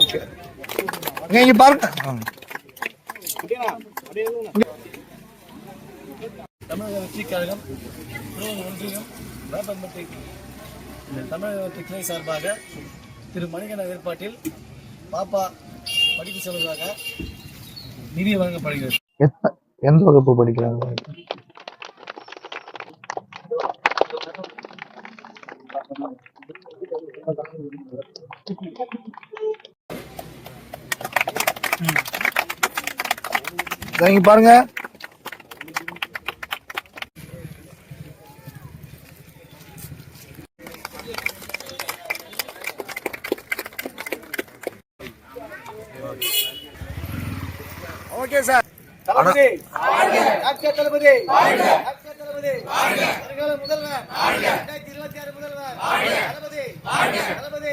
Okay. இங்க இங்க பாருங்க. தமிழக வெற்றி கழகம் ஒன்றியம் வேப்பம்பட்டி இந்த தமிழக வெற்றி கிளை சார்பாக திரு மணிகண்ட ஏற்பாட்டில் பாப்பா படிப்பு செல்வதாக நிதி வழங்கப்படுகிறது. எந்த வகுப்பு படிக்கிறாங்க? இதோ இங்க பாருங்க. Okay sir. Thalapathy. Doctor Thalapathy. Doctor Thalapathy. வருங்கால முதல்வர். இரண்டாயிரத்தி இருபத்தி ஆறு முதல்வர்.